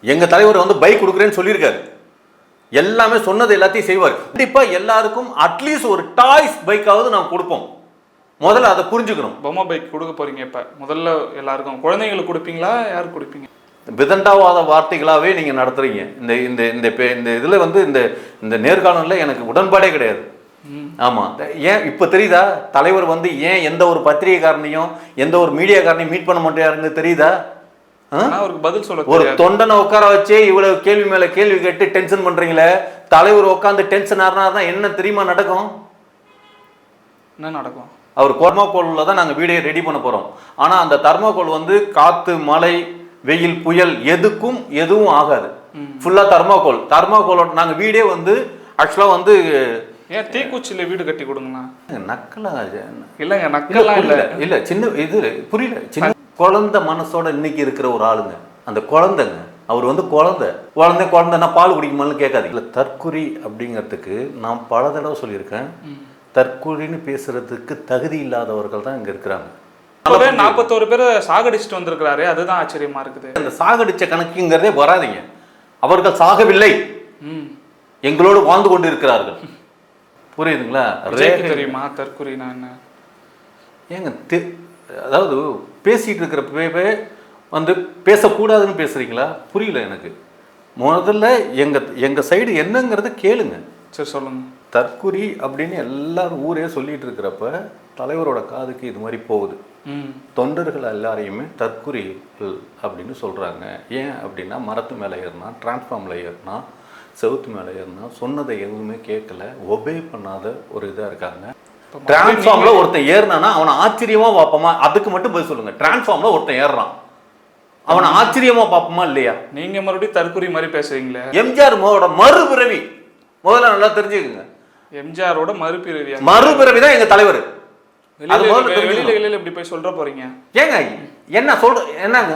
எங்க தலைவர் வந்து பைக் கொடுக்குறேன்னு சொல்லியிருக்காரு. எல்லாமே சொன்னது எல்லாத்தையும் செய்வார். கண்டிப்பா எல்லாருக்கும் அட்லீஸ்ட் ஒரு டாய்ஸ் பைக்காவது நாம் கொடுப்போம். முதல்ல அதை புரிஞ்சுக்கணும். பொம்மை பைக் கொடுக்க போறீங்க இப்ப. முதல்ல எல்லாருக்கும். குழந்தைங்களுக்கு கொடுப்பீங்களா? யாருக்கு கொடுப்பீங்க? விதண்டாவாத வார்த்தைகளாவே நீங்க நடத்துறீங்க. இந்த இந்த இந்த இந்த இதுல வந்து இந்த இந்த நேர்காணல்ல எனக்கு உடன்பாடே கிடையாது. ஆமா. ஏன் இப்ப தெரியுதா? தலைவர் வந்து ஏன் எந்த ஒரு பத்திரிகைக்காரனையும் எந்த ஒரு மீடியாக்காரனையும் மீட் பண்ண மாட்டேறாருன்னு தெரியுதா? அவருக்கு பதில் சொல்ல ஒரு தொண்டனை உட்கார வச்சே இவ்வளவு கேள்வி மேல கேள்வி கேட்டு டென்ஷன் பண்றீங்களே? தலைவர் உட்காந்து டென்ஷன் ஆறினார்னா என்ன தெரியுமா நடக்கும்? என்ன நடக்கும்? அவர் தெர்மாக்கோல்ல தான் நாங்கள் வீடியோ ரெடி பண்ண போகிறோம் ஆனால் அந்த தெர்மாக்கோல் வந்து காற்று மழை வெயில் புயல் எதுக்கும் எதுவும் ஆகாது. ஃபுல்லாக தெர்மாக்கோல் தெர்மாக்கோலோட நாங்கள் வீடே வந்து ஆக்சுவலாக வந்து ஏன் தீக்குச்சியில வீடு கட்டி கொடுங்களா நக்கலா இல்லைங்க இல்ல நக்கெல்லாம் இல்ல. இல்ல சின்ன இது புரியல சின்ன குழந்தை மனசோட இன்னைக்கு இருக்கிற ஒரு ஆளுங்க. அந்த குழந்தைங்க அவர் வந்து குழந்தை. குழந்தை குழந்தைன்னா பால் குடிக்குமான்னு கேட்காது இல்ல தற்குறி அப்படிங்கிறதுக்கு நான் பல தடவை சொல்லியிருக்கேன். தற்குறின்னு பேசுறதுக்கு தகுதி இல்லாதவர்கள் தான் இங்க இருக்கிறாங்க. நாற்பத்தோரு பேரை சாகடிச்சிட்டு வந்திருக்கிறாரு அதுதான் ஆச்சரியமா இருக்குது. அந்த சாகடிச்ச கணக்குங்கிறதே வராதீங்க. அவர்கள் சாகவில்லை. எங்களோடு வாழ்ந்து கொண்டு இருக்கிறார்கள் புரியுதுங்களா தெரியுமா தற்கொலைனா என்ன? ஏங்க அதாவது பேசிட்டு இருக்கிறப்பவே வந்து பேசக்கூடாதுன்னு பேசுறீங்களா? புரியல எனக்கு. முதல்ல எங்க எங்க சைடு என்னங்கிறத கேளுங்க. சரி சொல்லுங்க. தற்குறி அப்படின்னு எல்லாரும் ஊரே சொல்லிட்டு இருக்கிறப்ப தலைவரோட காதுக்கு இது மாதிரி போகுது. தொண்டர்கள் எல்லாரையுமே தற்குறிகள் அப்படின்னு சொல்றாங்க. ஏன் அப்படின்னா மரத்து மேலே ஏறினா டிரான்ஸ்ஃபார்மில் ஏறினா செவுத்து மேலே ஏறினா சொன்னதை எதுவுமே கேட்கல ஒபே பண்ணாத ஒரு இதாக இருக்காங்க. டிரான்ஸ்ஃபார்ம்ல ஒருத்தன் ஏறினானா அவனை ஆச்சரியமா பார்ப்போமா? அதுக்கு மட்டும் பதில் சொல்லுங்க. டிரான்ஸ்ஃபார்ம்ல ஒருத்தன் ஏறுறான். அவனை ஆச்சரியமா பார்ப்போமா இல்லையா? நீங்க மறுபடியும் தற்கொலை மாதிரி பேசுறீங்களே. எம்ஜிஆர் மோட மறுபிறவி. முதல்ல நல்லா தெரிஞ்சுக்கங்க. எம்ஜிஆரோட மறுபிறவியா மறுபிறவி தான் எங்க தலைவர். வெளியில இப்படி போய் சொல்ற போறீங்க? ஏங்க என்ன சொல்ற என்னங்க?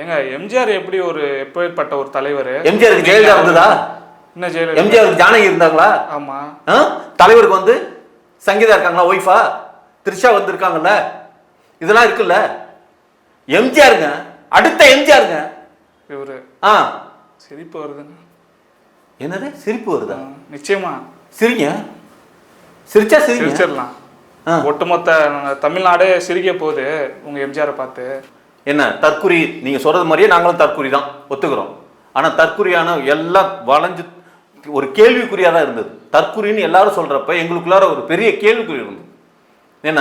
ஏங்க எம்ஜிஆர் எப்படி ஒரு எப்பேற்பட்ட ஒரு தலைவர்? எம்ஜிஆருக்கு ஜெயலலிதா இருந்ததா? என்ன ஜெயலலிதா? எம்ஜிஆருக்கு ஜானகி இருந்தாங்களா? ஆமா? தலைவருக்கு வந்து சங்கீதா இருக்காங்களா ஒய்ஃபா த்ரிஷா வந்திருக்காங்கல்ல? இதெல்லாம் இருக்குல்ல? எம்ஜிஆருங்க. அடுத்த எம்ஜிஆருங்க. இவரு. ஆ. சிரிப்பு வருதுங்க. என்னது? சிரிப்பு வருதா? நிச்சயமா. சிரிங்க. சிரிச்சா சிரிச்சிடலாம். ஒட்டுமொத்த தமிழ்நாடே சிரிக்க போகுது உங்க எம்ஜிஆரை பார்த்து. என்ன தற்குறி நீங்க சொல்றது மாதிரியே நாங்களும் தற்குறி தான். ஒத்துக்கிறோம். ஆனா தற்குறியான எல்லாம் வளைஞ்சு ஒரு கேள்விக்குறியாக தான் இருந்தது. தற்குறின்னு எல்லாரும் சொல்கிறப்ப எங்களுக்குள்ளார ஒரு பெரிய கேள்விக்குறி இருந்தது. என்ன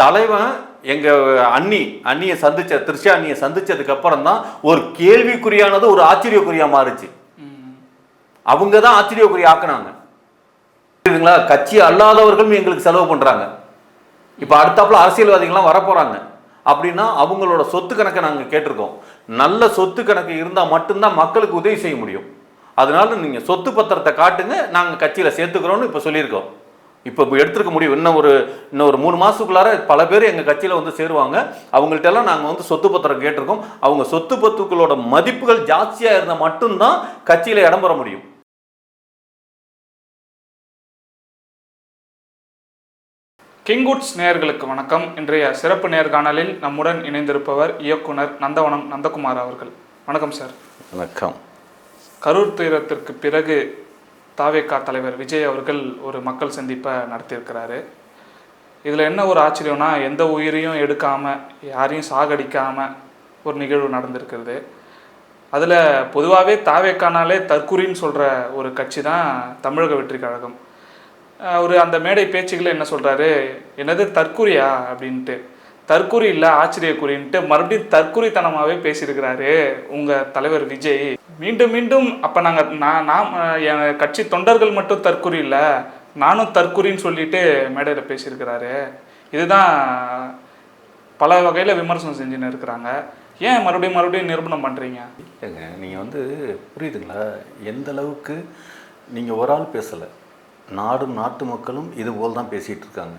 தலைவன் எங்கள் அண்ணி அண்ணியை சந்திச்ச திருஷா அண்ணியை சந்திச்சதுக்கு அப்புறம் தான் ஒரு கேள்விக்குறியானது ஒரு ஆச்சரியக்குறியாக மாறுச்சு. அவங்க தான் ஆச்சரியக்குறி ஆக்குனாங்க. புரியுதுங்களா? கட்சி அல்லாதவர்களும் எங்களுக்கு செலவு பண்ணுறாங்க இப்போ அடுத்தாப்புல அரசியல்வாதிகள்லாம் வரப்போகிறாங்க அப்படின்னா அவங்களோட சொத்து கணக்கை நாங்கள் கேட்டிருக்கோம். நல்ல சொத்து கணக்கு இருந்தால் மட்டும்தான் மக்களுக்கு உதவி செய்ய முடியும். அதனால நீங்கள் சொத்து பத்திரத்தை காட்டுங்க நாங்கள் கட்சியில் சேர்த்துக்கிறோம்னு இப்போ சொல்லியிருக்கோம். இப்போ இப்போ எடுத்துருக்க முடியும் இன்னும் ஒரு இன்னும் ஒரு மூணு மாதத்துக்குள்ளார பல பேர் எங்கள் கட்சியில் வந்து சேருவாங்க. அவங்கள்ட்ட எல்லாம் நாங்கள் வந்து சொத்து பத்திரம் கேட்டிருக்கோம். அவங்க சொத்து பத்துக்களோட மதிப்புகள் ஜாஸ்தியாக இருந்தால் மட்டும்தான் கட்சியில் இடம் பெற முடியும். கிங்குட்ஸ் நேயர்களுக்கு வணக்கம். இன்றைய சிறப்பு நேர்காணலில் நம்முடன் இணைந்திருப்பவர் இயக்குனர் நந்தவனம் நந்தகுமார் அவர்கள். வணக்கம் சார். வணக்கம். கரூர் துயரத்திற்கு பிறகு தாவேக்கா தலைவர் விஜய் அவர்கள் ஒரு மக்கள் சந்திப்பை நடத்தியிருக்கிறாரு. இதில் என்ன ஒரு ஆச்சரியம்னா எந்த உயிரையும் எடுக்காமல் யாரையும் சாகடிக்காமல் ஒரு நிகழ்வு நடந்திருக்கிறது. அதில் பொதுவாகவே தாவேக்கானாலே தற்குறின்னு சொல்கிற ஒரு கட்சி தான் தமிழக வெற்றி கழகம். அவர் அந்த மேடை பேச்சுகளை என்ன சொல்கிறாரு என்னது தற்குறியா? அப்படின்ட்டு. தற்குறி இல்லை ஆச்சரியக்குறின்ட்டு மறுபடியும் தற்குறித்தனமாகவே பேசியிருக்கிறாரு உங்கள் தலைவர் விஜய். மீண்டும் மீண்டும் அப்போ நாங்கள் நான் நாம் என் கட்சி தொண்டர்கள் மட்டும் தற்குறி இல்லை நானும் தற்குறின்னு சொல்லிட்டு மேடையில் பேசியிருக்கிறாரு. இதுதான் பல வகையில் விமர்சனம் செஞ்சுன்னு இருக்கிறாங்க. ஏன் மறுபடியும் மறுபடியும் நிரூபணம் பண்ணுறீங்க இல்லைங்க நீங்கள் வந்து புரியுதுங்களா? எந்த அளவுக்கு நீங்கள் ஒரு ஆள் பேசலை. நாடும் நாட்டு மக்களும் இதுபோல் தான் பேசிகிட்டு இருக்காங்க.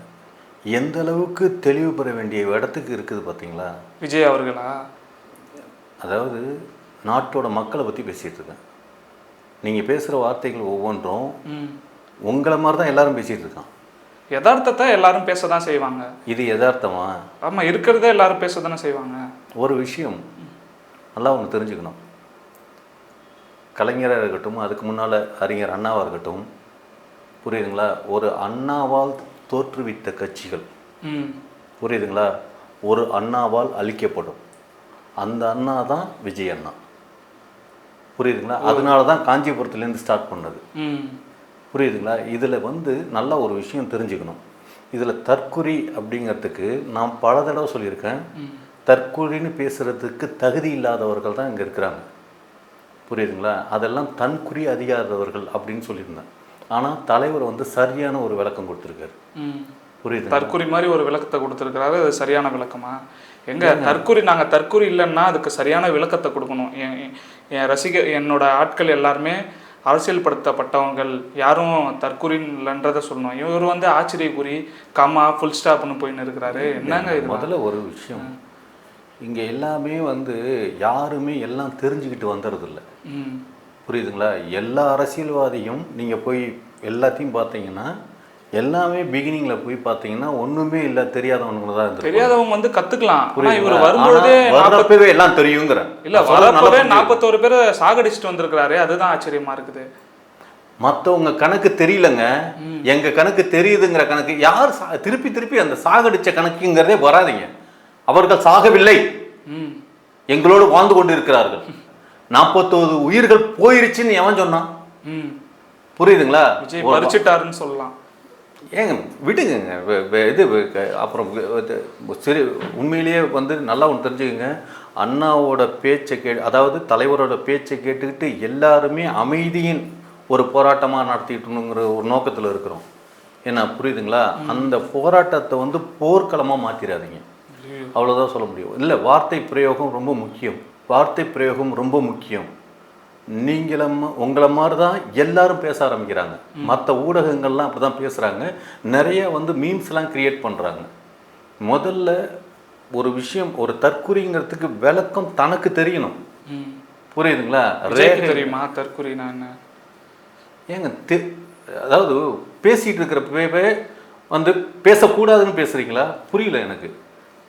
எந்த அளவுக்கு தெளிவு பெற வேண்டிய இடத்துக்கு இருக்குது பார்த்தீங்களா? விஜய் அவர்களா? அதாவது நாட்டோட மக்களை பற்றி பேசிகிட்டு இருக்கேன். நீங்கள் பேசுகிற வார்த்தைகள் ஒவ்வொன்றும் உங்களை மாதிரி தான் எல்லாரும் பேசிகிட்டு இருக்கான். யதார்த்தத்தை எல்லாரும் பேச தான் செய்வாங்க. இது யதார்த்தமா? ஆமாம் இருக்கிறதே எல்லாரும் பேச தானே செய்வாங்க. ஒரு விஷயம் நல்லா ஒன்று தெரிஞ்சுக்கணும். கலைஞராக இருக்கட்டும் அதுக்கு முன்னால் அறிஞர் அண்ணாவாக இருக்கட்டும் புரியுதுங்களா? ஒரு அண்ணாவால் தோற்றுவித்த கட்சிகள். புரியுதுங்களா? ஒரு அண்ணாவால் அழிக்கப்படும். அந்த அண்ணா தான் விஜய் அண்ணா. புரியுதுங்களா? அதனால தான் காஞ்சிபுரத்துலேருந்து ஸ்டார்ட் பண்ணது. புரியுதுங்களா? இதில் வந்து நல்ல ஒரு விஷயம் தெரிஞ்சுக்கணும். இதில் தற்குறி அப்படிங்கிறதுக்கு நான் பல தடவை சொல்லியிருக்கேன். தற்குறின்னு பேசுகிறதுக்கு தகுதி இல்லாதவர்கள் தான் இங்கே இருக்கிறாங்க. புரியுதுங்களா? அதெல்லாம் தன்குறி அதிகாரவர்கள் அப்படின்னு சொல்லியிருந்தேன். ஆனால் தலைவர் வந்து சரியான ஒரு விளக்கம் கொடுத்துருக்காரு. ம். புரியுது தற்குறி மாதிரி ஒரு விளக்கத்தை கொடுத்துருக்கிறாரு. அது சரியான விளக்கமா? எங்க தற்குறி நாங்க தற்குறி இல்லைன்னா அதுக்கு சரியான விளக்கத்தை கொடுக்கணும். என் ரசிகர் என்னோட ஆட்கள் எல்லாருமே அரசியல்படுத்தப்பட்டவங்கள். யாரும் தற்குறி இல்லைன்றதை சொல்லணும். இவர் வந்து ஆச்சரியக்குறி கமா ஃபுல் ஸ்டாப்னு போயின்னு இருக்கிறாரு. என்னங்க இது? முதல்ல ஒரு விஷயம். இங்கே எல்லாமே வந்து யாருமே எல்லாம் தெரிஞ்சுக்கிட்டு வந்துடுறதில்ல ம். புரியுதுங்களா? எல்லா அரசியல்வாதியும் நீங்கள் போய் எல்லாத்தையும் பார்த்தீங்கன்னா எல்லாமே பிகினிங்கில் போய் பார்த்தீங்கன்னா ஒன்றுமே இல்லை தெரியாதவனுங்க தான். தெரியாதவங்க வந்து கத்துக்கலாம். ஆனா இவர்? வரும்பொழுதே ஆனா வர்றப்பவே எல்லாம் தெரியுங்கிற. இல்ல வரப்பவே நாற்பத்தோரு பேரை சாகடிச்சிட்டு வந்திருக்கிறாரு அதுதான் ஆச்சரியமா இருக்குது. மற்றவங்க கணக்கு தெரியலங்க. எங்க கணக்கு தெரியுதுங்கிற கணக்கு யார் திருப்பி திருப்பி அந்த சாகடிச்ச கணக்குங்கிறதே வராதீங்க. அவர்கள் சாகவில்லை. எங்களோடு வாழ்ந்து கொண்டு இருக்கிறார்கள் நாற்பத்தோரு உயிர்கள் போயிருச்சுன்னு எவன் சொன்னான்? புரியுதுங்களா? விஜய் பறிச்சிட்டாருன்னு சொல்லலாம். ஏங்க விடுங்க இது அப்புறம் சரி உண்மையிலேயே வந்து நல்லா ஒன்று தெரிஞ்சுக்கங்க. அண்ணாவோட பேச்சை கே அதாவது தலைவரோட பேச்சை கேட்டுக்கிட்டு எல்லாருமே அமைதியின் ஒரு போராட்டமாக நடத்திட்டுங்கிற ஒரு நோக்கத்தில் இருக்கிறோம். ஏன்னா புரியுதுங்களா? அந்த போராட்டத்தை வந்து போர்க்களமாக மாற்றிடாதீங்க அவ்வளோதான் சொல்ல முடியும். இல்லை வார்த்தை பிரயோகம் ரொம்ப முக்கியம். வார்த்தை பிரயோகம் ரொம்ப முக்கியம். நீங்களும் உங்களை மாதிரி தான் எல்லாரும் பேச ஆரம்பிக்கிறாங்க. மற்ற ஊடகங்கள்லாம் அப்படி தான் பேசுகிறாங்க நிறைய வந்து மீம்ஸ்லாம் கிரியேட் பண்ணுறாங்க முதல்ல ஒரு விஷயம் ஒரு தற்குறிங்கிறதுக்கு விளக்கம் தனக்கு தெரியணும். புரியுதுங்களா? ரேகை தெரியுமா? தற்குறினா என்ன? ஏங்க தெ அதாவது பேசிகிட்டு இருக்கிறப்பவே வந்து பேசக்கூடாதுன்னு பேசுகிறீங்களா புரியல எனக்கு.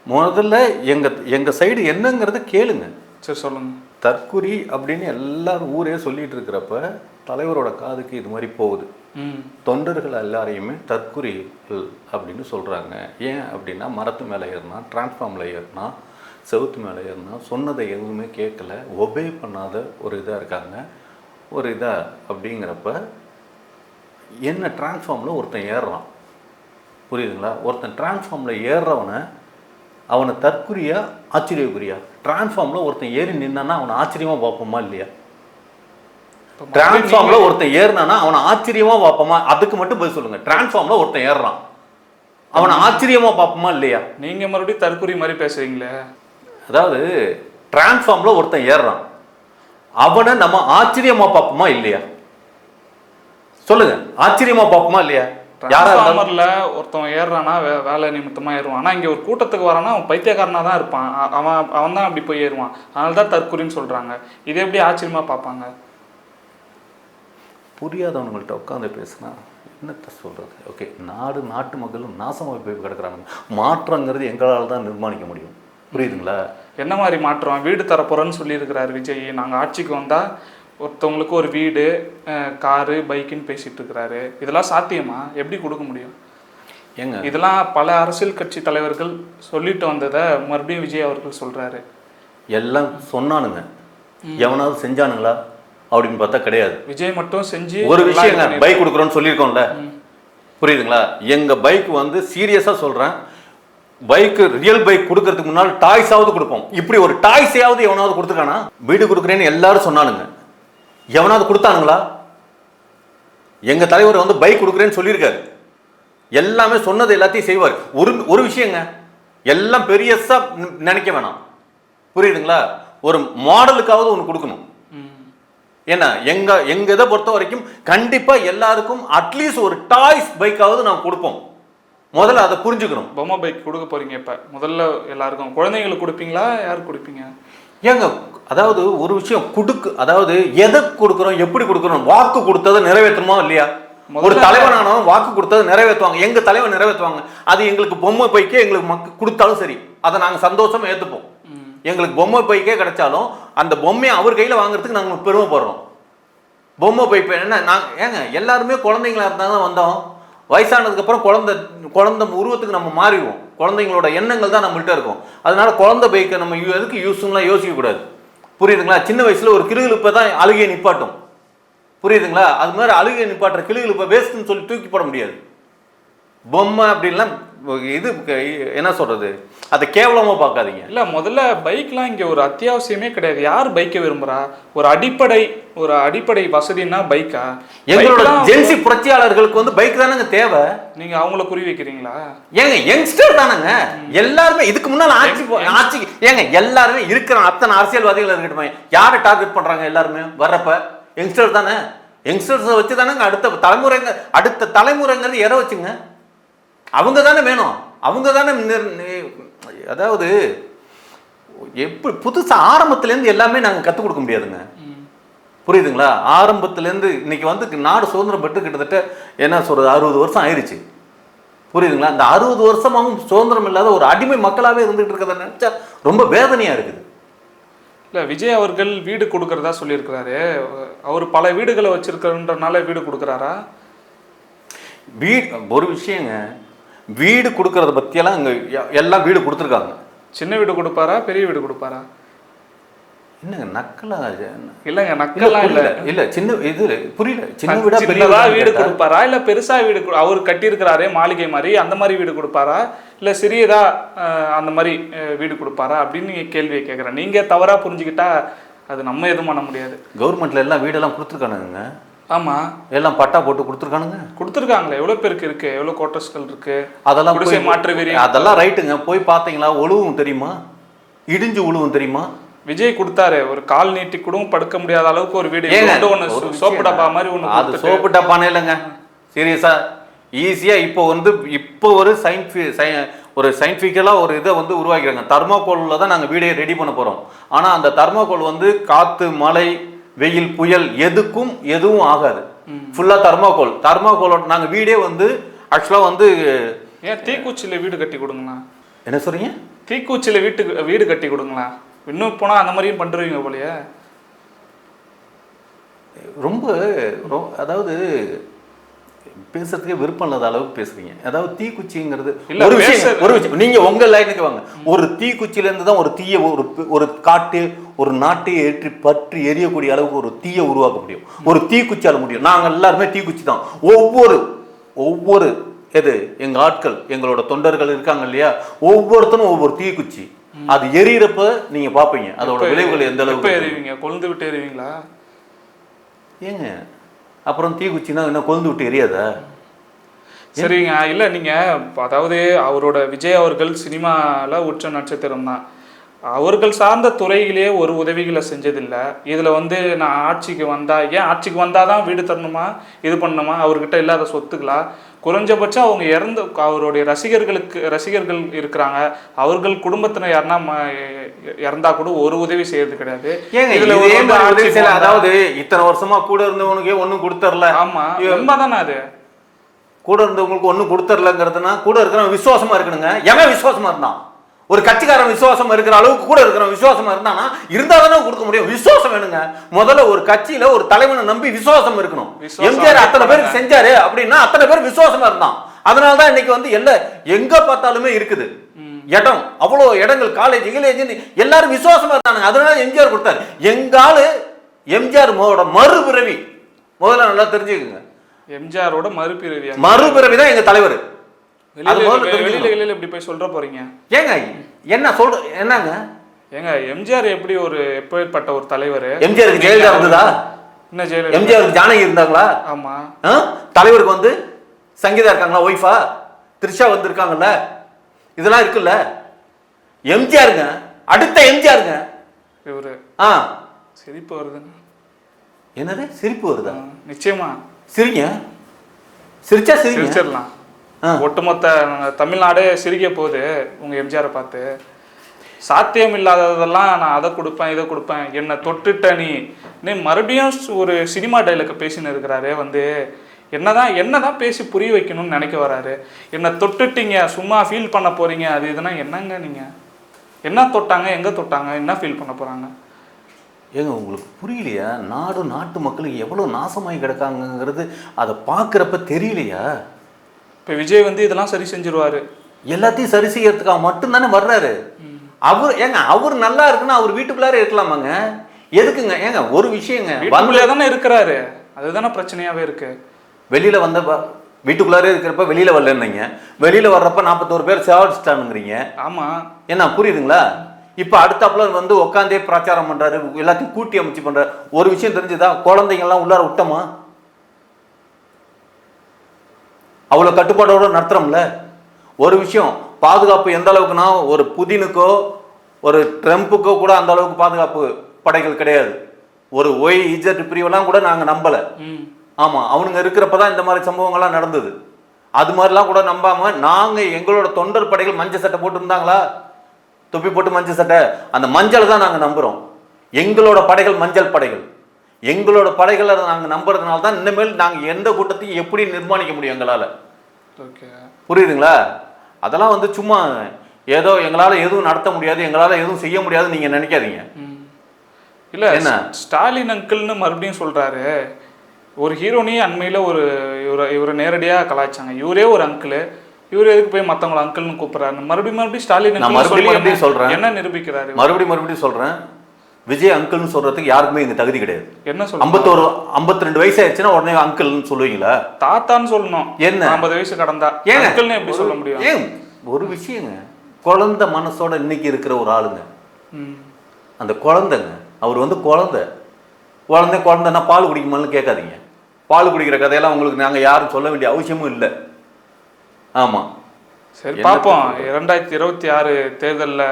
முதல்ல எங்கள் எங்கள் சைடு என்னங்கிறத கேளுங்க. சரி சொல்லுங்க. தற்குறி அப்படின்னு எல்லாரும் ஊரே சொல்லிட்டு இருக்கிறப்ப தலைவரோட காதுக்கு இது மாதிரி போகுது. தொண்டர்கள் எல்லாரையுமே தற்குறிகள் அப்படின்னு சொல்கிறாங்க ஏன் அப்படின்னா மரத்து மேலே ஏறினா டிரான்ஸ்ஃபார்மில் ஏறினா செவுத்து மேலே ஏறினா சொன்னதை எதுவுமே கேட்கல ஒபே பண்ணாத ஒரு இதாக இருக்காங்க. ஒரு இதாக அப்படிங்கிறப்ப என்ன டிரான்ஸ்ஃபார்மில் ஒருத்தன் ஏறுறான். புரியுதுங்களா? ஒருத்தன் டிரான்ஸ்ஃபார்மில் ஏறுறவனை அவனை தற்குறியா ஆச்சரியக்குரியா டிரான்ஸ்ஃபார்மில் ஒருத்தன் ஏறி நின்னான்னா அவனை ஆச்சரியமாக பார்ப்போமா இல்லையா? டிரான்ஸ்ஃபார்ம்ல ஒருத்தன் ஏறினானா அவனை ஆச்சரியமா பார்ப்போமா? அதுக்கு மட்டும் பதில் சொல்லுங்க. டிரான்ஸ்ஃபார்ம்ல ஒருத்தன் ஏறுறான். அவனை ஆச்சரியமா பார்ப்போமா இல்லையா? நீங்க மறுபடியும் தற்குறி மாதிரி பேசுறீங்களே. அதாவது டிரான்ஸ்ஃபார்ம்ல ஒருத்தன் ஏறுறான். அவனை நம்ம ஆச்சரியமா பார்ப்போமா இல்லையா? சொல்லுங்க. ஆச்சரியமா பார்ப்போமா இல்லையா? டிரான்ஸ்ஃபார்மர்ல ஒருத்தன் ஏறுறானா வே- வேலை நிமித்தமா ஏறுவான். ஆனா இங்க ஒரு கூட்டத்துக்கு வரானா அவன் பைத்தியக்காரனா தான் இருப்பான். அவன் அவன் தான் அப்படி போய் ஏறுவான். அதனால தான் தற்குறின்னு சொல்றாங்க. இது எப்படி ஆச்சரியமா பார்ப்பாங்க? புரியாதவங்கள்ட்ட உட்காந்து பேசினா என்னத்த சொல்றது? ஓகே நாடு நாட்டு மக்களும் நாசமாக போய் கிடக்குறாங்க. மாற்றங்கிறது எங்களால் தான் நிர்மாணிக்க முடியும். புரியுதுங்களா? என்ன மாதிரி மாற்றம்? வீடு தரப்போறேன்னு சொல்லியிருக்கிறாரு விஜய். நாங்க ஆட்சிக்கு வந்தா ஒருத்தவங்களுக்கு ஒரு வீடு காரு பைக்குன்னு பேசிட்டு இருக்கிறாரு இதெல்லாம் சாத்தியமா? எப்படி கொடுக்க முடியும்? ஏங்க. இதெல்லாம் பல அரசியல் கட்சி தலைவர்கள் சொல்லிட்டு வந்ததை மறுபடியும் விஜய் அவர்கள் சொல்றாரு. எல்லாம் சொன்னானுங்க. எவனாவது செஞ்சானுங்களா? அப்படின்னு பார்த்தா கிடையாது. விஜய் மட்டும் செஞ்சு ஒரு பண்ணிருக்காரு. பைக் கொடுக்குறோம்னு சொல்லியிருக்கோம்ல. புரியுதுங்களா? எங்க பைக் வந்து சீரியஸா சொல்றேன். பைக் ரியல் பைக் கொடுக்கறதுக்கு முன்னால் டாய்ஸாவது கொடுப்போம். இப்படி ஒரு டாய்ஸையாவது எவனாவது கொடுத்துருக்கானா? வீடு கொடுக்குறேன்னு எல்லாரும் சொன்னானுங்க. எவனாவது கொடுத்தானுங்களா? எங்கள் தலைவர் வந்து பைக் கொடுக்குறேன்னு சொல்லியிருக்காரு. எல்லாமே சொன்னது எல்லாத்தையும் செய்வார். ஒரு ஒரு விஷயங்க எல்லாம் பெரியஸாக நினைக்க வேணாம். புரியுதுங்களா? ஒரு மாடலுக்காவது ஒன்று கொடுக்கணும். ம். ஏன்னா எங்க எங்க இதை பொறுத்த வரைக்கும் கண்டிப்பா எல்லாருக்கும் அட்லீஸ்ட் ஒரு டாய்ஸ் பைக்காவது நாம் கொடுப்போம். முதல்ல அதை புரிஞ்சுக்கணும். பொம்மை பைக் கொடுக்க போறீங்க இப்ப. முதல்ல எல்லாருக்கும். குழந்தைங்களுக்கு கொடுப்பீங்களா? யாருக்கு கொடுப்பீங்க? ஏங்க அதாவது ஒரு விஷயம் கொடுக்கு அதாவது எதை கொடுக்குறோம் எப்படி கொடுக்குறோம் வாக்கு கொடுத்ததை நிறைவேற்றணுமா இல்லையா? ஒரு தலைவனானவன் வாக்கு கொடுத்ததை நிறைவேற்றுவாங்க. எங்க தலைவன் நிறைவேற்றுவாங்க. அது எங்களுக்கு பொம்மை பைக்கே எங்களுக்கு மக்கு கொடுத்தாலும் சரி. அதை நாங்க சந்தோஷமா ஏத்துப்போம். ம். எங்களுக்கு பொம்மை பைக்கே கிடைச்சாலும் அந்த பொம்மையை அவர் கையில வாங்குறதுக்கு நாங்க பெருமைப்படுறோம் பொம்மை பைப்பு என்ன நான் ஏங்க எல்லாருமே குழந்தைங்களா இருந்தால் தான் வந்தோம். வயசானதுக்கப்புறம் குழந்தை குழந்த உருவத்துக்கு நம்ம மாறிடுவோம். குழந்தைங்களோட எண்ணங்கள் தான் நம்மள்கிட்ட இருக்கும். அதனால குழந்தை பைக்கை நம்ம எதுக்கு யூஸ்லாம் யோசிக்கக்கூடாது புரியுதுங்களா? சின்ன வயசுல ஒரு கிளுகிழுப்பை தான் அழுகையை நிப்பாட்டும். புரியுதுங்களா? அது மாதிரி அழுகையை நிப்பாட்டுற கிளுகிழுப்பை வேஸ்ட்டுன்னு சொல்லி தூக்கி போட முடியாது. பொம்மை அப்படின்லாம் இது என்ன சொல்றது? அதை கேவலமா பார்க்காதீங்க. இல்ல முதல்ல பைக்லாம் இங்க ஒரு அத்தியாவசியமே கிடையாது. யார் பைக்கை விரும்புறா? ஒரு அடிப்படை ஒரு அடிப்படை வசதின்னா பைக்கா? எங்களோட ஜென்சி புரட்சியாளர்களுக்கு வந்து பைக் தானங்க தேவை? நீங்க அவங்கள குறி வைக்கிறீங்களா? ஏங்க யங்ஸ்டர் தானங்க. எல்லாருமே இதுக்கு முன்னால ஆட்சி ஆட்சிக்கு ஏங்க எல்லாருமே இருக்கிற அத்தனை அரசியல்வாதிகள் இருக்கட்டும் யாரை டார்கெட் பண்றாங்க எல்லாருமே? வர்றப்ப யங்ஸ்டர் தானே. யங்ஸ்டர்ஸை வச்சு தானங்க அடுத்த தலைமுறைங்க அடுத்த தலைமுறைங்கிறது எதை வச்சுங்க? அவங்க தானே வேணும் அவங்க தானே அதாவது எப்படி புதுசா ஆரம்பத்துலேருந்து எல்லாமே நாங்கள் கற்றுக் கொடுக்க முடியாதுங்க. புரியுதுங்களா? ஆரம்பத்துலேருந்து இன்னைக்கு வந்து நாடு சுதந்திரம் பெற்று கிட்டத்தட்ட என்ன சொல்றது அறுபது வருஷம் ஆயிருச்சு. புரியுதுங்களா? இந்த அறுபது வருஷமாவும் சுதந்திரம் இல்லாத ஒரு அடிமை மக்களாவே இருந்துகிட்டு இருக்கிறத நினைச்சா ரொம்ப வேதனையா இருக்குது. இல்ல விஜய் அவர்கள் வீடு கொடுக்கறதா சொல்லியிருக்கிறாரு. அவர் பல வீடுகளை வச்சிருக்கிறன்றனால வீடு கொடுக்குறாரா? வீடு ஒரு விஷயங்க வீடு கொடுக்கறத பற்றியெல்லாம் இங்கே எல்லாம் வீடு கொடுத்துருக்காங்க. சின்ன வீடு கொடுப்பாரா பெரிய வீடு கொடுப்பாரா? என்னங்க நக்கலா? இல்லைங்க இல்ல, நக்கல்லாம் இல்ல. இல்ல சின்ன இது புரியல. சின்ன வீடா பெரிய சின்னதா வீடான்னு வீடு கொடுப்பாரா இல்ல பெருசா வீடு அவர் கட்டியிருக்கிறாரே மாளிகை மாதிரி அந்த மாதிரி வீடு கொடுப்பாரா? இல்ல சிறியதா அந்த மாதிரி வீடு கொடுப்பாரா அப்படின்னு நீங்க கேள்வியை கேட்குறேன். நீங்க தவறா புரிஞ்சுக்கிட்டா அது நம்ம எதுவும் பண்ண முடியாது. கவர்மெண்ட்ல எல்லாம் வீடெல்லாம் கொடுத்துருக்கானுங்க ஆமா. எல்லாம் பட்டா போட்டு கொடுத்துருக்கானுங்க. கொடுத்துருக்காங்களே. எவ்வளவு பேருக்கு இருக்கு? எவ்வளவு கோட்டர்ஸ்கள் இருக்கு? அதெல்லாம் குடிசை மாற்று வீரியம் அதெல்லாம் ரைட்டுங்க. போய் பார்த்தீங்களா? ஒழுவும் தெரியுமா? இடிஞ்சு உழுவும் தெரியுமா? விஜய் கொடுத்தாரு. ஒரு கால் நீட்டி கூடவும் படுக்க முடியாத அளவுக்கு ஒரு வீடு. சோ- சோப்பு டப்பா மாதிரி ஒண்ணு அது சோப்பு டப்பானே இல்லைங்க. சீரியஸா ஈஸியா இப்போ வந்து இப்போ ஒரு சயின்ஃபி ஒரு சயின்டிஃபிக்கலாக ஒரு இதை வந்து உருவாக்கிறாங்க தர்மாக்கோலில் தான் நாங்கள் வீடியோ ரெடி பண்ண போகிறோம் ஆனால் அந்த தர்மாக்கோல் வந்து காற்று மழை வெயில் புயல் எதுக்கும் எதுவும் ஆகாது. ஃபுல்லாக தர்மாக்கோல் தர்மாக்கோலோட நாங்கள் வீடே வந்து ஆக்சுவலாக வந்து ஏன் தீக்குச்சியில வீடு கட்டி கொடுங்களா? என்ன சொல்றீங்க? தீக்குச்சியில வீட்டுக்கு வீடு கட்டி கொடுங்களா? இன்னும் போனா அந்த மாதிரியும் பண்றீங்க போலயே. ரொம்ப அதாவது பேசுறதுக்கே விருப்பம் இல்லாத அளவுக்கு பேசுறீங்க. அதாவது தீக்குச்சிங்கிறது ஒரு விஷயம் ஒரு விஷயம். நீங்க உங்க லைனுக்கு வாங்க. ஒரு தீக்குச்சியில இருந்து தான் ஒரு தீய ஒரு ஒரு காட்டு ஒரு நாட்டை ஏற்றி பற்றி எரியக்கூடிய அளவுக்கு ஒரு தீயை உருவாக்க முடியும். ஒரு தீக்குச்சியால முடியும். நாங்க எல்லாருமே தீக்குச்சி தான். ஒவ்வொரு ஒவ்வொரு எது எங்க ஆட்கள் எங்களோட தொண்டர்கள் இருக்காங்க இல்லையா? ஒவ்வொருத்தரும் ஒவ்வொரு தீக்குச்சி அது எரியறப்ப நீங்க பாப்பீங்க அதோட விளைவுகள் எந்த அளவுக்கு. எறிவீங்க கொழுந்து விட்டு எறிவீங்களா ஏங்க அப்புறம் தீக்குச்சின்னா என்ன கொழுந்து விட்டு எரியாதா? சரிங்க. இல்லை நீங்கள் அதாவது அவரோட விஜய் அவர்கள் சினிமாவில் உச்ச நட்சத்திரம் தான். அவர்கள் சார்ந்த துறையிலே ஒரு உதவிகளை செஞ்சதில்லை. இதில் வந்து நான் ஆட்சிக்கு வந்தால் ஏன் ஆட்சிக்கு வந்தால் தான் வீடு தரணுமா? இது பண்ணணுமா? அவர்கிட்ட இல்லாத சொத்துக்களா? குறைஞ்சபட்சம் அவங்க இறந்து அவருடைய ரசிகர்களுக்கு ரசிகர்கள் இருக்கிறாங்க. அவர்கள் குடும்பத்தினர் யாருன்னா இறந்தா கூட ஒரு உதவி செய்யறது கிடையாது. இதுல உதவி அதாவது இத்தனை வருஷமா கூட இருந்தவனுக்கே ஒண்ணும் கொடுத்தரல. ஆமா உண்மைதானே அது? கூட இருந்தவங்களுக்கு ஒண்ணும் கொடுத்தரலங்கிறதுனா கூட இருக்கிறவன் விசுவாசமா இருக்கணுங்க. எவன் விசுவாசமா இருந்தான்? ஒரு கட்சிக்காரன் விசுவாசமா இருக்கிற அளவுக்கு கூட இருக்கிறவன் விசுவாசமா இருந்தானா இருந்தா தானே கொடுக்க முடியும். விசுவாசம் வேணுங்க. முதல்ல ஒரு கட்சியில ஒரு தலைவனை நம்பி விசுவாசம் இருக்கணும். எம்ஜிஆர் அத்தனை பேருக்கு. செஞ்சாரு அப்படின்னா அத்தனை பேர் விசுவாசமா இருந்தான். அதனால தான் இன்னைக்கு வந்து எல்லா எங்க பார்த்தாலுமே இருக்குது. இடம் அவ்வளோ இடங்கள் காலேஜ் கிலேஜ் எல்லாரும் விசுவாசமா இருந்தாங்க அதனால எம்ஜிஆர் கொடுத்தாரு. எங்க ஆளு எம்ஜிஆர் மறுபிறவி. முதல்ல நல்லா தெரிஞ்சுக்கங்க. எம்ஜிஆரோட மறுபிறவியா? மறுபிறவி தான் எங்க தலைவர். அது வெளியில இப்படி போய் சொல்ற போறீங்க? ஏங்க என்ன சொல்ற என்னங்க? ஏங்க எம்ஜிஆர் எப்படி ஒரு எப்பேற்பட்ட ஒரு தலைவர்? எம்ஜிஆருக்கு ஜெயலலிதா வந்ததா? என்ன ஜெயலலிதா? எம்ஜிஆருக்கு ஜானகி இருந்தாங்களா? ஆமா? தலைவருக்கு வந்து சங்கீதா இருக்காங்களா ஒய்ஃபா? த்ரிஷா வந்திருக்காங்கல்ல? இதெல்லாம் இருக்குல்ல? எம்ஜிஆருங்க அடுத்த எம்ஜிஆருங்க. இவரு. ஆ. சிரிப்பு வருதுங்க என்னது? சிரிப்பு வருதா? நிச்சயமா. சிரிங்க. சிரிச்சா சிரிச்சிடலாம். ஒட்டுமொத்த தமிழ்நாடே சிரிக்க போகுது உங்க எம்ஜிஆரை பார்த்து. சாத்தியம் இல்லாததெல்லாம் நான் அதை கொடுப்பேன் இதை கொடுப்பேன். என்னை தொட்டுட்ட நீ. நீ மறுபடியும் ஒரு சினிமா டைலாக பேசின்னு இருக்கிறாரு வந்து என்னதான் என்னதான் பேசி புரிய வைக்கணும்னு நினைக்க வராரு. என்னை தொட்டுட்டீங்க சும்மா ஃபீல் பண்ண போறீங்க அது இதுனா என்னங்க நீங்க? என்ன தொட்டாங்க எங்க தொட்டாங்க என்ன ஃபீல் பண்ண போறாங்க? ஏங்க உங்களுக்கு புரியலையா? நாடு நாட்டு மக்களுக்கு எவ்வளோ நாசமாகி கிடக்காங்கங்கிறது அதை பார்க்குறப்ப தெரியலையா? இப்போ விஜய் வந்து இதெல்லாம் சரி செஞ்சிருவாரு. எல்லாத்தையும் சரி செய்யறதுக்காக மட்டும்தானே வர்றாரு. அவர் ஏங்க அவர் நல்லா இருக்குன்னா அவர் வீட்டுக்குள்ளார இருக்கலாமாங்க? எதுக்குங்க ஏங்க ஒரு விஷயங்க. வீட்டுக்குள்ளே தானே இருக்கிறாரு. அதுதானே பிரச்சனையாவே இருக்கு. வெளியில வந்த வீட்டுக்குள்ளாரே இருக்கிறப்ப வெளியில வரலன்னீங்க. வெளியில வர்றப்ப நாற்பத்தோரு பேர் சாவடிச்சிட்டானுங்கிறீங்க. ஆமா. என்ன புரியுதுங்களா? இப்ப அடுத்தாப்புல வந்து உட்காந்தே பிரச்சாரம் பண்றாரு எல்லாத்தையும் கூட்டி அமைச்சு பண்றாரு. ஒரு விஷயம் தெரிஞ்சுதா? குழந்தைங்க எல்லாம் உள்ளார விட்டோமா? அவ்வளவு கட்டுப்பாடோட நடத்துறோம்ல? ஒரு விஷயம் பாதுகாப்பு எந்த அளவுக்குன்னா ஒரு புதினுக்கோ ஒரு ட்ரம்ப்புக்கோ கூட அந்த அளவுக்கு பாதுகாப்பு படைகள் கிடையாது. ஒரு ஒய் இஜட் பிரிவெல்லாம் கூட நாங்க நம்பல. ம். ஆமா அவனுங்க இருக்கிறப்ப தான் இந்த மாதிரி சம்பவங்கள்லாம் நடந்தது. அது மாதிரிலாம் கூட நம்பாம நாங்க எங்களோட தொண்டர் படைகள் மஞ்சள் சட்டை போட்டு இருந்தாங்களா தொப்பி போட்டு மஞ்சள் சட்டை. அந்த மஞ்சளை தான் நாங்க நம்புறோம். எங்களோட படைகள் மஞ்சள் படைகள். எங்களோட படைகளை நாங்க நம்புறதுனால தான் இனிமேல் நாங்க எந்த கூட்டத்தையும் எப்படி நிர்மாணிக்க முடியும் எங்களால. புரியுதுங்களா? அதெல்லாம் வந்து சும்மா ஏதோ எங்களால எதுவும் நடத்த முடியாது எங்களால எதுவும் செய்ய முடியாதுன்னு நீங்க நினைக்காதீங்க. இல்ல என்ன? ஸ்டாலின் அங்கிள்னு மறுபடியும் சொல்றாரு. ஒரு ஹீரோனி அண்மையில ஒரு இவரை இவரை நேரடியா கலாய்ச்சாங்க. இவரே ஒரு அங்கிள். இவர் எதுக்கு போய் மத்தவங்கள அங்கிள்னு கூப்பிடுறாரு மறுபடியும் மறுபடியும் ஸ்டாலின் மறுபடியும் மறுபடியும் என்ன- சொல்றேன். என்ன நிரூபிக்கிறாரு மறுபடியும் மறுபடியும் சொல்றேன். விஜய் அங்கிள்னு சொல்றதுக்கு யாருக்குமே இங்க தகுதி கிடையாது. என்ன சொல்ல ஐம்பத்தோரு ஐம்பத்தி ரெண்டு வயசு ஆயிடுச்சுன்னா உடனே அங்கிள்னு சொல்லுவீங்களா? தாத்தான்னு சொல்லணும். என்ன? ஐம்பது வயசு கடந்தா. ஏங்க அங்கிள்னு எப்படி சொல்ல முடியும்? ஏன் ஒரு விஷயங்க. குழந்தை மனசோட இன்னைக்கு இருக்கிற ஒரு ஆளுங்க. அந்த குழந்தைங்க அவர் வந்து குழந்தை. குழந்தை குழந்தைன்னா பால் குடிக்குமான்னு கேட்காதீங்க. பால் குடிக்கிற கதையெல்லாம் உங்களுக்கு நாங்க யாரும் சொல்ல வேண்டிய அவசியமும் இல்லை. ஆமா. சரி பார்ப்போம்? இரண்டாயிரத்தி இருபத்தி ஆறு தேர்தல்ல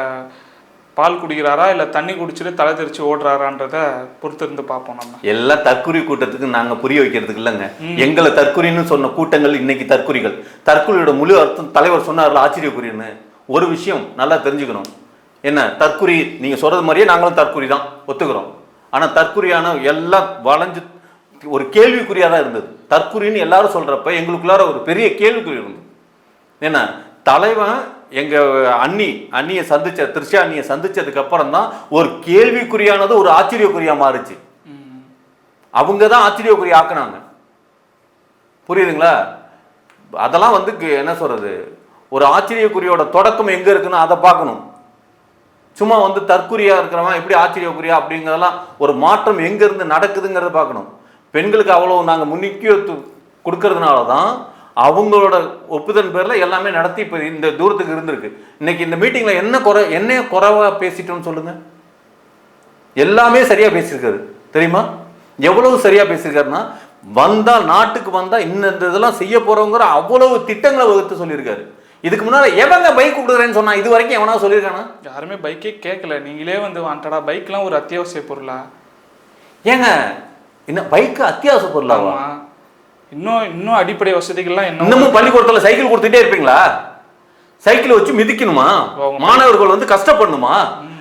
பால் குடிக்கிறாரா இல்ல தண்ணி குடிச்சிட்டு தலை தெரிச்சு ஓடுறாரான்றத பொறுத்திருந்து பார்ப்போம் நம்ம. எல்லாம் தற்குறி கூட்டத்துக்கு நாங்க புரிய வைக்கிறதுக்கு இல்லைங்க. எங்களை தற்குறின்னு சொன்ன கூட்டங்கள் இன்னைக்கு தற்குறிகள் தற்குறியோட முழு அர்த்தம் தலைவர் சொன்னார்ல ஆச்சரியக்குறின்னு. ஒரு விஷயம் நல்லா தெரிஞ்சுக்கணும். என்ன தற்குறி நீங்க சொல்றது மாதிரியே நாங்களும் தற்குறி தான். ஒத்துக்கிறோம். ஆனா தற்குறியான எல்லாம் வளைஞ்சு ஒரு கேள்விக்குறியா தான் இருந்தது. தற்குறின்னு எல்லாரும் சொல்றப்ப எங்களுக்குள்ளார ஒரு பெரிய கேள்விக்குறி இருந்தது. என்ன தலைவன் எங்கள் அண்ணி அண்ணியை சந்திச்ச திருஷா அண்ணியை சந்திச்சதுக்கு அப்புறம் தான் ஒரு கேள்விக்குறியானது ஒரு ஆச்சரியக்குறியா மாறுச்சு. அவங்க தான் ஆச்சரியக்குறி ஆக்குனாங்க. புரியுதுங்களா? அதெல்லாம் வந்து என்ன சொல்றது? ஒரு ஆச்சரியக்குறியோட தொடக்கம் எங்க இருக்குன்னு அதை பார்க்கணும். சும்மா வந்து தற்குறியா இருக்கிறவன் எப்படி ஆச்சரியக்குறியா அப்படிங்கிறதெல்லாம் ஒரு மாற்றம் எங்க இருந்து நடக்குதுங்கிறத பார்க்கணும். பெண்களுக்கு அவ்வளவு நாங்கள் முன்னிக்கியத்து கொடுக்கறதுனால தான் அவங்களோட ஒப்புதல் பேர்ல எல்லாமே நடத்தி இப்போ இந்த தூரத்துக்கு இருந்திருக்கு. இன்னைக்கு இந்த மீட்டிங்ல என்ன குறை என்ன குறைவா பேசிட்டோம்னு சொல்லுங்க. எல்லாமே சரியா பேசியிருக்காரு. தெரியுமா? எவ்வளவு சரியா பேசியிருக்காருன்னா வந்தா நாட்டுக்கு வந்தா இந்த இதெல்லாம் செய்ய போறவங்கிற அவ்வளவு திட்டங்களை வகுத்து சொல்லியிருக்காரு. இதுக்கு முன்னால எவங்க பைக் கொடுக்குறேன்னு சொன்னா இது வரைக்கும் எவனா சொல்லியிருக்கானா? யாருமே பைக்கே கேட்கல நீங்களே வந்து வாண்டடா பைக்லாம் ஒரு அத்தியாவசிய பொருளா? ஏங்க என்ன பைக் அத்தியாவசிய பொருளாவா? ஆமா. இன்னும் இன்னும் அடிப்படை வசதிகள்லாம் என்ன? இன்னமும் பள்ளிக்கூடத்துல சைக்கிள் கொடுத்துட்டே இருப்பீங்களா? சைக்கிள் வச்சு மிதிக்கணுமா. மாணவர்கள் வந்து கஷ்டப்படணுமா?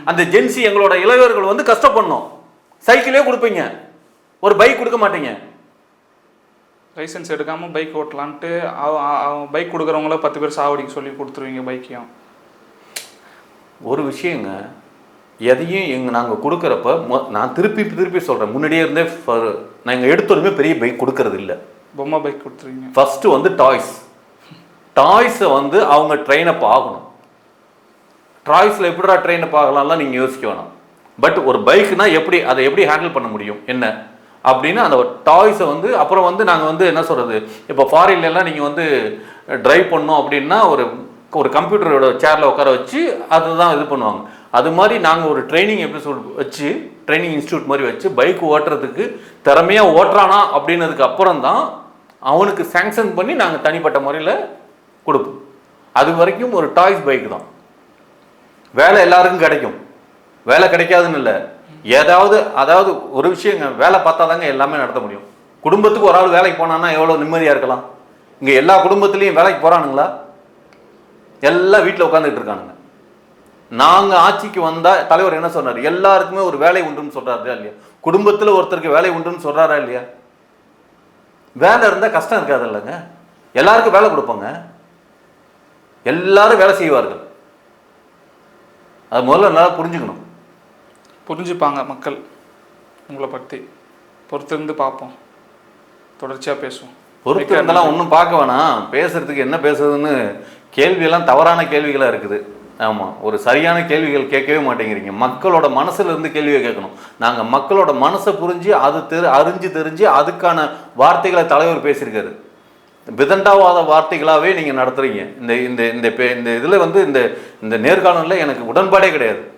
அந்த ஜென்சி எங்களோட இளைஞர்கள் வந்து கஷ்டப்படணும். சைக்கிளே கொடுப்பீங்க. ஒரு பைக் கொடுக்க மாட்டீங்க. லைசென்ஸ் எடுக்காம பைக் ஓட்டலான்ட்டு பைக் கொடுக்குறவங்கள பத்து பேர் சாவடிக்க சொல்லி கொடுத்துருவீங்க பைக்கையும் ஒரு விஷயங்க எதையும் எங்க நாங்க கொடுக்குறப்ப நான் திருப்பி திருப்பி சொல்றேன். முன்னாடியே இருந்தே ஃப- நாங்க எடுத்தோடுமே பெரிய பைக் கொடுக்கறது இல்ல பொம்மை பைக் கொடுத்துருவீங்க. ஃபஸ்ட்டு வந்து டாய்ஸ் டாய்ஸை வந்து அவங்க ட்ரெயின் அப் ஆகணும் டாய்ஸில் எப்படிடா ட்ரெயின் அப் ஆகலாம்லாம் நீங்கள் யோசிக்க வேணாம். பட் ஒரு பைக்னா எப்படி அதை எப்படி ஹேண்டில் பண்ண முடியும்? என்ன? அப்படின்னு அந்த டாய்ஸை வந்து அப்புறம் வந்து நாங்கள் வந்து என்ன சொல்கிறது இப்போ ஃபாரின்லலாம் நீங்கள் வந்து ட்ரைவ் பண்ணோம் அப்படின்னா ஒரு ஒரு கம்ப்யூட்டரோட சேரில் உட்கார வச்சு அதுதான் இது பண்ணுவாங்க. அது மாதிரி நாங்கள் ஒரு ட்ரைனிங் எபிசோட் வச்சு ட்ரைனிங் இன்ஸ்டியூட் மாதிரி வச்சு பைக் ஓட்டுறதுக்கு திறமையாக ஓட்டுறானா அப்படின்னதுக்கு அப்புறம் தான் அவனுக்கு சேங்ஷன் பண்ணி நாங்கள் தனிப்பட்ட முறையில் கொடுப்போம். அது வரைக்கும் ஒரு டாய்ஸ் பைக் தான். வேலை எல்லாருக்கும் கிடைக்கும். வேலை கிடைக்காதுன்னு இல்லை. ஏதாவது அதாவது ஒரு விஷயங்க வேலை பார்த்தா தாங்க எல்லாமே நடத்த முடியும். குடும்பத்துக்கு ஒரு ஆள் வேலைக்கு போனான்னா எவ்வளோ நிம்மதியாக இருக்கலாம். இங்கே எல்லா குடும்பத்துலேயும் வேலைக்கு போகிறானுங்களா எல்லாம் வீட்டில் உட்காந்துக்கிட்டு இருக்கானுங்க. நாங்கள் ஆட்சிக்கு வந்தால் தலைவர் என்ன சொன்னார்? எல்லாருக்குமே ஒரு வேலை உண்டுன்னு சொல்கிறாரு இல்லையா? குடும்பத்தில் ஒருத்தருக்கு வேலை உண்டுன்னு சொல்கிறாரா இல்லையா? வேலை இருந்தால் கஷ்டம் இருக்காது இல்லைங்க எல்லாருக்கும் வேலை கொடுப்போங்க. எல்லாரும் வேலை செய்வார்கள். அது முதல்ல நல்லா புரிஞ்சுக்கணும். புரிஞ்சுப்பாங்க மக்கள் உங்களை பற்றி பொறுத்திருந்து பார்ப்போம். தொடர்ச்சியாக பேசுவோம். பொறுத்து இருந்தெல்லாம் ஒன்றும் பார்க்க வேணாம். பேசுறதுக்கு என்ன பேசுறதுன்னு கேள்வியெல்லாம் தவறான கேள்விகளாக இருக்குது. ஆமாம் ஒரு சரியான கேள்விகள் கேட்கவே மாட்டேங்கிறீங்க. மக்களோட மனசுல இருந்து கேள்வியை கேட்கணும். நாங்கள் மக்களோட மனசை புரிஞ்சு அது தெரி அறிஞ்சு தெரிஞ்சு அதுக்கான வார்த்தைகளை தலைவர் பேசியிருக்காரு. விதண்டாவாத வார்த்தைகளாகவே நீங்கள் நடத்துறீங்க. இந்த இந்த இந்த பே- இந்த இதில் வந்து இந்த இந்த நேர்காணலில் எனக்கு உடன்பாடே கிடையாது.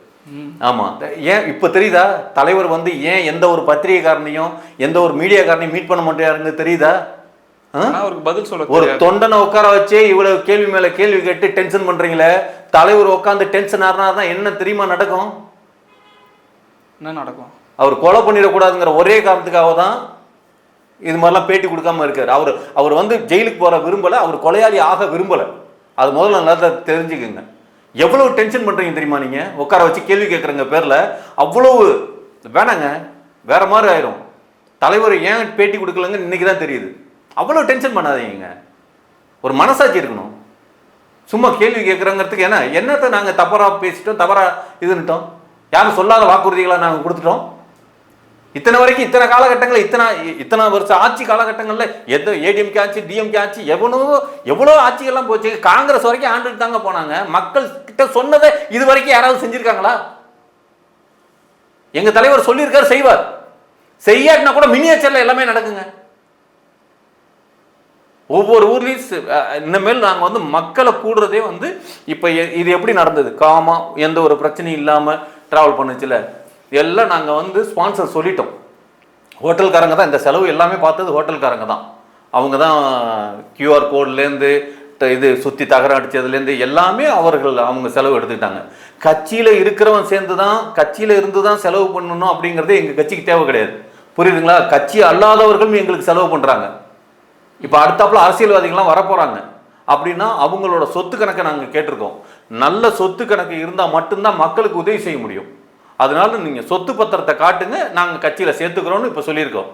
ஆமாம் ஏன் இப்போ தெரியுதா? தலைவர் வந்து ஏன் எந்த ஒரு பத்திரிகைக்காரனையும் எந்த ஒரு மீடியாக்காரனையும் மீட் பண்ண மாட்டேறாருன்னு தெரியுதா? அவருக்கு பதில் சொல்ல ஒரு தொண்டனை உட்கார வச்சே இவ்வளவு கேள்வி மேல கேள்வி கேட்டு டென்ஷன் பண்றீங்களே? தலைவர் உட்காந்து டென்ஷன் ஆறினார்னா என்ன தெரியுமா நடக்கும்? என்ன நடக்கும்? அவர் கொலை பண்ணிடக்கூடாதுங்கிற ஒரே காரணத்துக்காக தான் இது மாதிரிலாம் பேட்டி கொடுக்காம இருக்காரு. அவர் அவர் வந்து ஜெயிலுக்கு போற விரும்பல அவர் கொலையாளி ஆக விரும்பல. அது முதல்ல நல்லா தெரிஞ்சுக்குங்க. எவ்வளவு டென்ஷன் பண்றீங்க தெரியுமா நீங்க? உட்கார வச்சு கேள்வி கேட்குறங்க பேர்ல. அவ்வளவு வேணாங்க வேற மாதிரி ஆயிரும். தலைவர் ஏன் பேட்டி கொடுக்கலங்க இன்னைக்கு தான் தெரியுது. அவ்வளோ டென்ஷன் பண்ணாதீங்க. ஒரு மனசாட்சி இருக்கணும். சும்மா கேள்வி கேட்குறங்கிறதுக்கு என்ன என்னத்தை நாங்கள் தவறாக பேசிட்டோம் தவறாக இதுன்னுட்டோம் யாரும் சொல்லாத வாக்குறுதிகளை நாங்கள் கொடுத்துட்டோம்? இத்தனை வரைக்கும் இத்தனை காலகட்டங்களில் இத்தனை இத்தனை வருஷம் ஆட்சி காலகட்டங்களில் எது ஏடிஎம்கே ஆட்சி டிஎம்கே ஆட்சி எவ்வளோ எவ்வளோ ஆட்சிகள்லாம் போச்சு காங்கிரஸ் வரைக்கும் ஆண்டுட்டு தாங்க போனாங்க. மக்கள் கிட்ட சொன்னதை இது வரைக்கும் யாராவது செஞ்சுருக்காங்களா? எங்கள் தலைவர் சொல்லியிருக்காரு செய்வார். செய்யாட்டினா கூட மினியேச்சரில் எல்லாமே நடக்குங்க. ஒவ்வொரு ஊர்லேயும் இனிமேல் நாங்கள் வந்து மக்களை கூடுறதே வந்து இப்போ இது எப்படி நடந்தது? காமாக எந்த ஒரு பிரச்சனையும் இல்லாமல் ட்ராவல் பண்ணுச்சுல? எல்லாம் நாங்கள் வந்து ஸ்பான்சர் சொல்லிட்டோம். ஹோட்டல்காரங்க தான் இந்த செலவு எல்லாமே பார்த்தது ஹோட்டல்காரங்க தான். அவங்க தான் கியூஆர் கோட்லேருந்து இது சுற்றி தகரம் அடிச்சதுலேருந்து எல்லாமே அவர்கள் அவங்க செலவு எடுத்துக்கிட்டாங்க. கட்சியில் இருக்கிறவன் சேர்ந்து தான் கட்சியில் இருந்து தான் செலவு பண்ணணும் அப்படிங்கிறது எங்கள் கட்சிக்கு தேவை கிடையாது. புரியுதுங்களா? கட்சி அல்லாதவர்களும் எங்களுக்கு செலவு பண்ணுறாங்க இப்போ அடுத்தாப்புல அரசியல்வாதிகள்லாம் வரப்போகிறாங்க அப்படின்னா அவங்களோட சொத்து கணக்கை நாங்கள் கேட்டிருக்கோம். நல்ல சொத்து கணக்கு இருந்தால் மட்டும்தான் மக்களுக்கு உதவி செய்ய முடியும். அதனால நீங்கள் சொத்து பத்திரத்தை காட்டுங்க நாங்கள் கட்சியில் சேர்த்துக்கிறோன்னு இப்போ சொல்லியிருக்கோம்.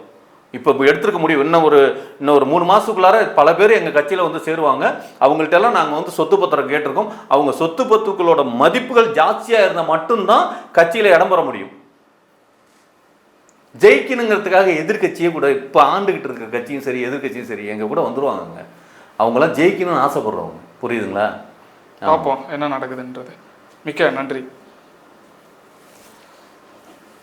இப்போ இப்போ எடுத்துருக்க முடியும் இன்னும் ஒரு இன்னும் ஒரு மூணு மாதத்துக்குள்ளார பல பேர் எங்கள் கட்சியில் வந்து சேருவாங்க. அவங்கள்ட்டெல்லாம் நாங்கள் வந்து சொத்து பத்திரம் கேட்டிருக்கோம். அவங்க சொத்து பத்துக்களோட மதிப்புகள் ஜாஸ்தியாக இருந்தால் மட்டும்தான் கட்சியில் இடம் பெற முடியும். ஜெயிக்கணுங்கிறதுக்காக எதிர்க்கட்சியே கூட இப்போ ஆண்டுகிட்டு இருக்க கட்சியும் சரி எதிர்கட்சியும் சரி எங்கள் கூட வந்துடுவாங்க அவங்களாம் ஜெயிக்கணும்னு ஆசைப்படுறவங்க. புரியுதுங்களா? பார்ப்போம் என்ன நடக்குதுன்றது. மிக்க நன்றி.